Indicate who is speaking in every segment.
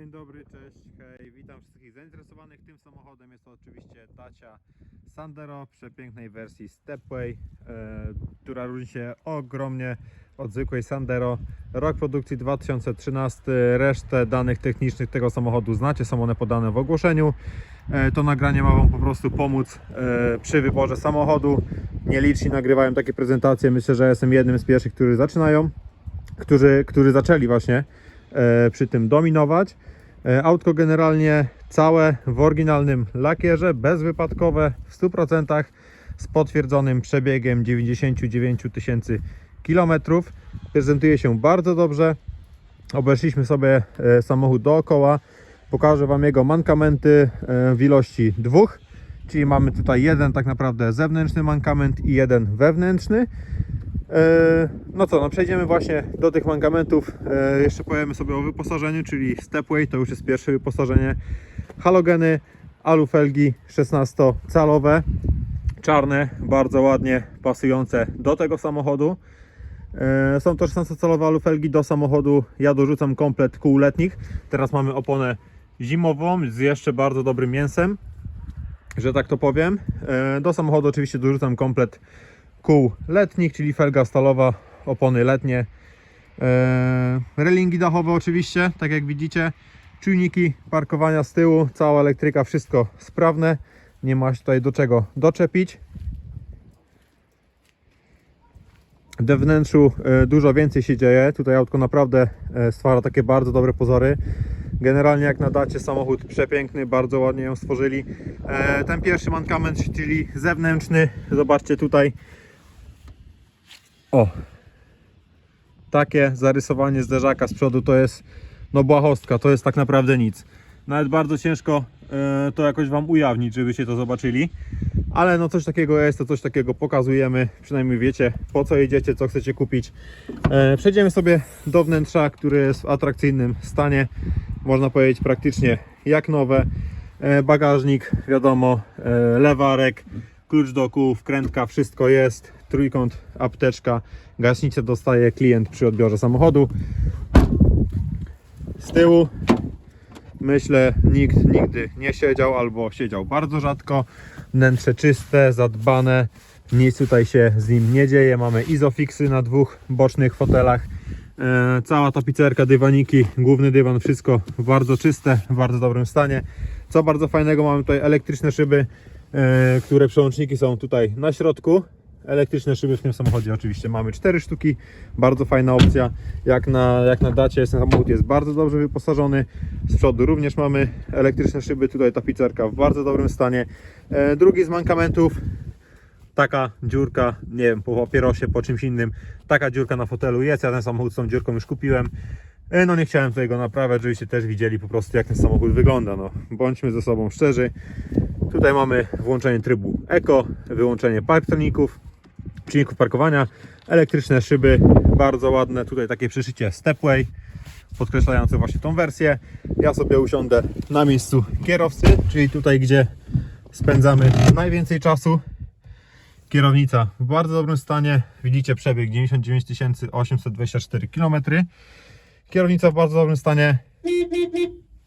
Speaker 1: Dzień dobry, cześć, hej, witam wszystkich zainteresowanych tym samochodem. Jest to oczywiście Dacia Sandero w przepięknej wersji Stepway, e, która różni się ogromnie od zwykłej Sandero. Rok produkcji 2013, resztę danych technicznych tego samochodu znacie, są one podane w ogłoszeniu. E, to nagranie ma Wam po prostu pomóc e, przy wyborze samochodu. Nieliczni nagrywają takie prezentacje, myślę, że jestem jednym z pierwszych, którzy zaczynają, którzy, którzy zaczęli właśnie e, przy tym dominować. E, Autko generalnie całe w oryginalnym lakierze, bezwypadkowe w 100% z potwierdzonym przebiegiem 99 tysięcy kilometrów. Prezentuje się bardzo dobrze. Obeszliśmy sobie e, samochód dookoła. Pokażę Wam jego mankamenty e, w ilości dwóch. Czyli mamy tutaj jeden tak naprawdę zewnętrzny mankament i jeden wewnętrzny. E, No co, no przejdziemy właśnie do tych mankamentów. E, Jeszcze powiemy sobie o wyposażeniu, czyli Stepway to już jest pierwsze wyposażenie. Halogeny, alufelgi 16-calowe, czarne, bardzo ładnie pasujące do tego samochodu. E, Są to 16-calowe alufelgi do samochodu. Ja dorzucam komplet kół letnich. Teraz mamy oponę zimową z jeszcze bardzo dobrym mięsem, że tak to powiem. Do samochodu oczywiście dorzucam komplet kół letnich, czyli felga stalowa, opony letnie, e, relingi dachowe oczywiście, tak jak widzicie, czujniki parkowania z tyłu, cała elektryka, wszystko sprawne, nie ma się tutaj do czego doczepić. We wnętrzu e, dużo więcej się dzieje, tutaj autko naprawdę e, stwarza takie bardzo dobre pozory. Generalnie jak na dacie samochód przepiękny, bardzo ładnie ją stworzyli. Ten pierwszy mankament, czyli zewnętrzny, zobaczcie tutaj, o. Takie zarysowanie zderzaka z przodu to jest no błahostka, to jest tak naprawdę nic. Nawet bardzo ciężko e, to jakoś Wam ujawnić, żebyście to zobaczyli. Ale no coś takiego jest, to coś takiego pokazujemy. Przynajmniej wiecie po co jedziecie, co chcecie kupić. E, przejdziemy sobie do wnętrza, które jest w atrakcyjnym stanie. Można powiedzieć praktycznie jak nowe. E, bagażnik, wiadomo, lewarek, klucz do kół, wkrętka, wszystko jest. Trójkąt, apteczka, gaśnicę dostaje klient przy odbiorze samochodu. Z tyłu myślę nikt nigdy nie siedział albo siedział bardzo rzadko. Wnętrze czyste, zadbane. Nic tutaj się z nim nie dzieje. Mamy izofixy na dwóch bocznych fotelach. E, cała tapicerka, dywaniki, główny dywan, wszystko bardzo czyste, w bardzo dobrym stanie. Co bardzo fajnego, mamy tutaj elektryczne szyby, które przełączniki są tutaj na środku. Elektryczne szyby w tym samochodzie oczywiście mamy cztery sztuki, bardzo fajna opcja. Jak na, jak na dacie, ten samochód jest bardzo dobrze wyposażony. Z przodu również mamy elektryczne szyby, tutaj tapicerka w bardzo dobrym stanie. E, drugi z mankamentów, taka dziurka, nie wiem, po papierosie, po czymś innym, taka dziurka na fotelu jest. Ja ten samochód z tą dziurką już kupiłem. E, No nie chciałem tutaj go naprawiać, żebyście też widzieli po prostu jak ten samochód wygląda. No, bądźmy ze sobą szczerzy. Tutaj mamy włączenie trybu Eco, wyłączenie parktroników, czynników parkowania, elektryczne szyby, bardzo ładne. Tutaj takie przyszycie Stepway, podkreślające właśnie tą wersję. Ja sobie usiądę na miejscu kierowcy, czyli tutaj, gdzie spędzamy najwięcej czasu. Kierownica w bardzo dobrym stanie. Widzicie przebieg 99 824 km. Kierownica w bardzo dobrym stanie.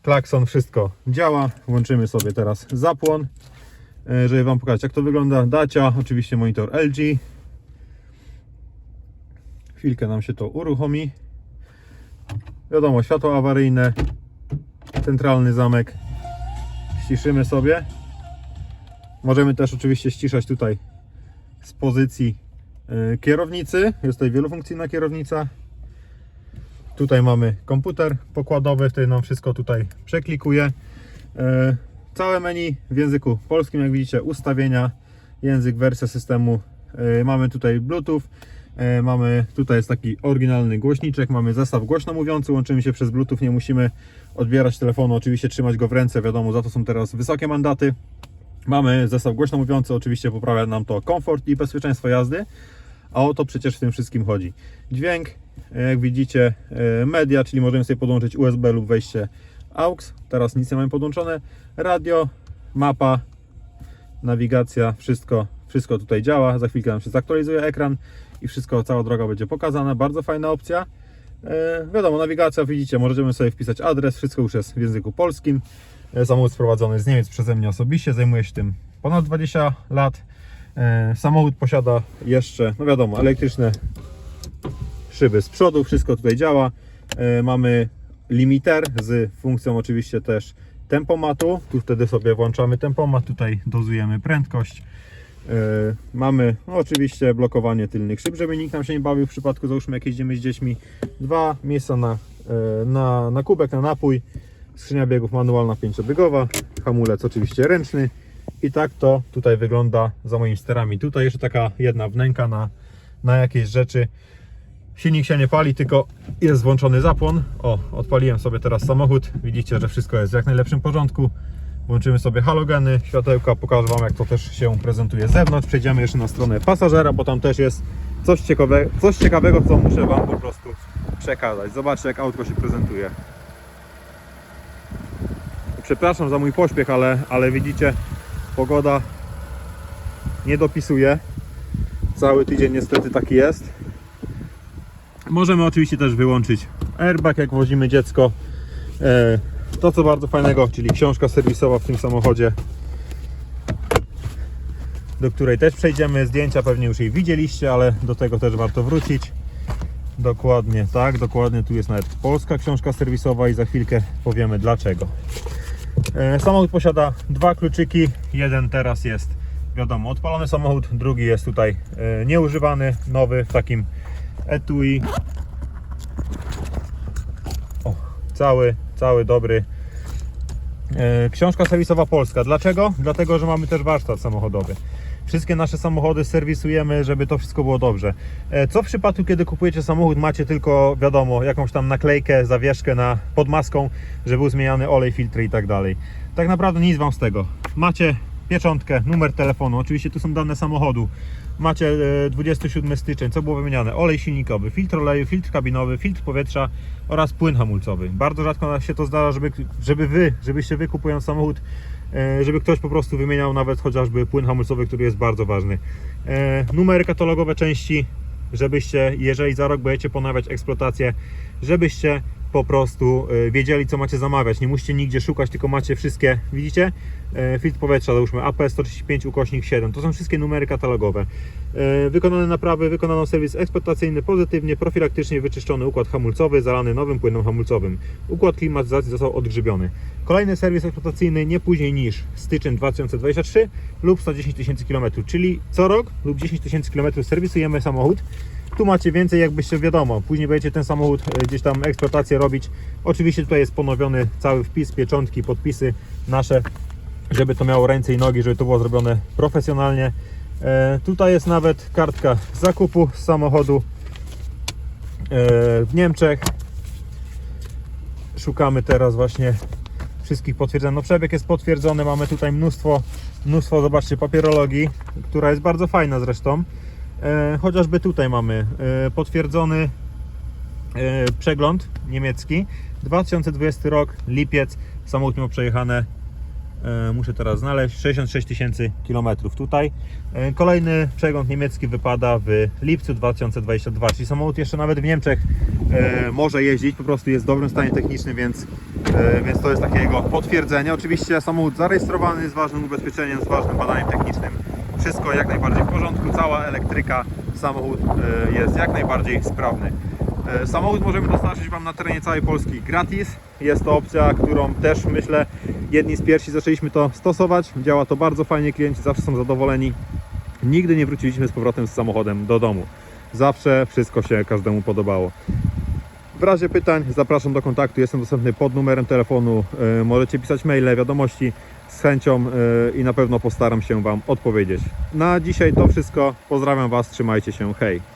Speaker 1: Klakson, wszystko działa. Włączymy sobie teraz zapłon, e, żeby Wam pokazać jak to wygląda. Dacia, oczywiście monitor LG. Chwilkę nam się to uruchomi. Wiadomo, światło awaryjne, centralny zamek. Ściszymy sobie. Możemy też oczywiście ściszać tutaj z pozycji e, kierownicy. Jest tutaj wielofunkcyjna kierownica. Tutaj mamy komputer pokładowy, wtedy nam wszystko tutaj przeklikuje. E, Całe menu w języku polskim, jak widzicie, ustawienia, język, wersja systemu. E, Mamy tutaj Bluetooth, e, mamy tutaj jest taki oryginalny głośniczek, mamy zestaw głośno mówiący, łączymy się przez Bluetooth, nie musimy odbierać telefonu, oczywiście trzymać go w ręce, wiadomo, za to są teraz wysokie mandaty. Mamy zestaw głośno mówiący, oczywiście poprawia nam to komfort i bezpieczeństwo jazdy, a o to przecież w tym wszystkim chodzi. Dźwięk, jak widzicie, e, media, czyli możemy sobie podłączyć USB lub wejście AUX. Teraz nic nie mamy podłączone. Radio, mapa, nawigacja, wszystko, wszystko tutaj działa. Za chwilkę nam się zaktualizuje ekran i wszystko, cała droga będzie pokazana. Bardzo fajna opcja. E, wiadomo, nawigacja, widzicie, możemy sobie wpisać adres, wszystko już jest w języku polskim. E, samochód sprowadzony z Niemiec przeze mnie osobiście, zajmuję się tym ponad 20 lat. E, samochód posiada jeszcze, no wiadomo, elektryczne szyby z przodu, wszystko tutaj działa. E, mamy limiter z funkcją oczywiście też tempomatu. Tu wtedy sobie włączamy tempomat, tutaj dozujemy prędkość. E, Mamy no, oczywiście blokowanie tylnych szyb, żeby nikt nam się nie bawił w przypadku, załóżmy jak jeździmy z dziećmi. Dwa miejsca na, e, na, na kubek, na napój. Skrzynia biegów manualna pięciobiegowa, hamulec oczywiście ręczny. I tak to tutaj wygląda za moimi sterami. Tutaj jeszcze taka jedna wnęka na, na jakieś rzeczy. Silnik się nie pali, tylko jest włączony zapłon. O, odpaliłem sobie teraz samochód. Widzicie, że wszystko jest w jak najlepszym porządku. Włączymy sobie halogeny, światełka, pokażę Wam jak to też się prezentuje z zewnątrz. Przejdziemy jeszcze na stronę pasażera, bo tam też jest coś ciekawego, coś ciekawego co muszę Wam po prostu przekazać. Zobaczcie jak autko się prezentuje. Przepraszam za mój pośpiech, ale, ale widzicie, pogoda nie dopisuje. Cały tydzień niestety taki jest. Możemy oczywiście też wyłączyć airbag, jak wozimy dziecko. E, To co bardzo fajnego, czyli książka serwisowa w tym samochodzie, do której też przejdziemy. Zdjęcia pewnie już jej widzieliście, ale do tego też warto wrócić. Dokładnie tak, dokładnie tu jest nawet polska książka serwisowa i za chwilkę powiemy dlaczego. E, Samochód posiada dwa kluczyki. Jeden teraz jest, wiadomo, odpalony samochód, drugi jest tutaj e, nieużywany, nowy w takim etui. O, cały, cały dobry. E, Książka serwisowa polska. Dlaczego? Dlatego, że mamy też warsztat samochodowy. Wszystkie nasze samochody serwisujemy, żeby to wszystko było dobrze. E, Co w przypadku, kiedy kupujecie samochód, macie tylko, wiadomo, jakąś tam naklejkę, zawieszkę na, pod maską, że był zmieniany olej, filtry i tak dalej. Tak naprawdę nic Wam z tego. Macie pieczątkę, numer telefonu, oczywiście tu są dane samochodu. Macie e, 27 styczeń, co było wymieniane? Olej silnikowy, filtr oleju, filtr kabinowy, filtr powietrza oraz płyn hamulcowy. Bardzo rzadko się to zdarza, żeby, żeby Wy, żebyście Wy kupując samochód, e, żeby ktoś po prostu wymieniał nawet chociażby płyn hamulcowy, który jest bardzo ważny. E, Numery katalogowe części, żebyście, jeżeli za rok będziecie ponawiać eksploatację, żebyście po prostu e, wiedzieli, co macie zamawiać. Nie musicie nigdzie szukać, tylko macie wszystkie, widzicie? E, Filtr powietrza, załóżmy AP 135 ukośnik 7. To są wszystkie numery katalogowe. E, Wykonane naprawy, wykonano serwis eksploatacyjny pozytywnie, profilaktycznie wyczyszczony układ hamulcowy, zalany nowym płynem hamulcowym. Układ klimatyzacji został odgrzybiony. Kolejny serwis eksploatacyjny nie później niż styczeń 2023 lub 110 tysięcy km, czyli co rok lub 10 tysięcy km serwisujemy samochód. Tu macie więcej, jakbyście wiadomo, później będziecie ten samochód e, gdzieś tam eksploatację robić. Oczywiście tutaj jest ponowiony cały wpis, pieczątki, podpisy nasze, żeby to miało ręce i nogi, żeby to było zrobione profesjonalnie. E, tutaj jest nawet kartka zakupu samochodu e, w Niemczech. Szukamy teraz właśnie wszystkich potwierdzonych. No przebieg jest potwierdzony, mamy tutaj mnóstwo, mnóstwo, zobaczcie, papierologii, która jest bardzo fajna zresztą. E, chociażby tutaj mamy e, potwierdzony e, przegląd niemiecki. 2020 rok, lipiec, samochód miał przejechane, muszę teraz znaleźć, 66 tysięcy kilometrów tutaj. Kolejny przegląd niemiecki wypada w lipcu 2022, czyli samochód jeszcze nawet w Niemczech może jeździć, po prostu jest w dobrym stanie technicznym, więc, więc to jest takie jego potwierdzenie. Oczywiście samochód zarejestrowany z ważnym ubezpieczeniem, z ważnym badaniem technicznym. Wszystko jak najbardziej w porządku, cała elektryka, samochód e, jest jak najbardziej sprawny. E, Samochód możemy dostarczyć Wam na terenie całej Polski gratis. Jest to opcja, którą też myślę jedni z pierwszych zaczęliśmy to stosować. Działa to bardzo fajnie, klienci zawsze są zadowoleni. Nigdy nie wróciliśmy z powrotem z samochodem do domu. Zawsze wszystko się każdemu podobało. W razie pytań zapraszam do kontaktu. Jestem dostępny pod numerem telefonu. E, Możecie pisać maile, wiadomości z chęcią e, i na pewno postaram się Wam odpowiedzieć. Na dzisiaj to wszystko. Pozdrawiam Was, trzymajcie się, hej.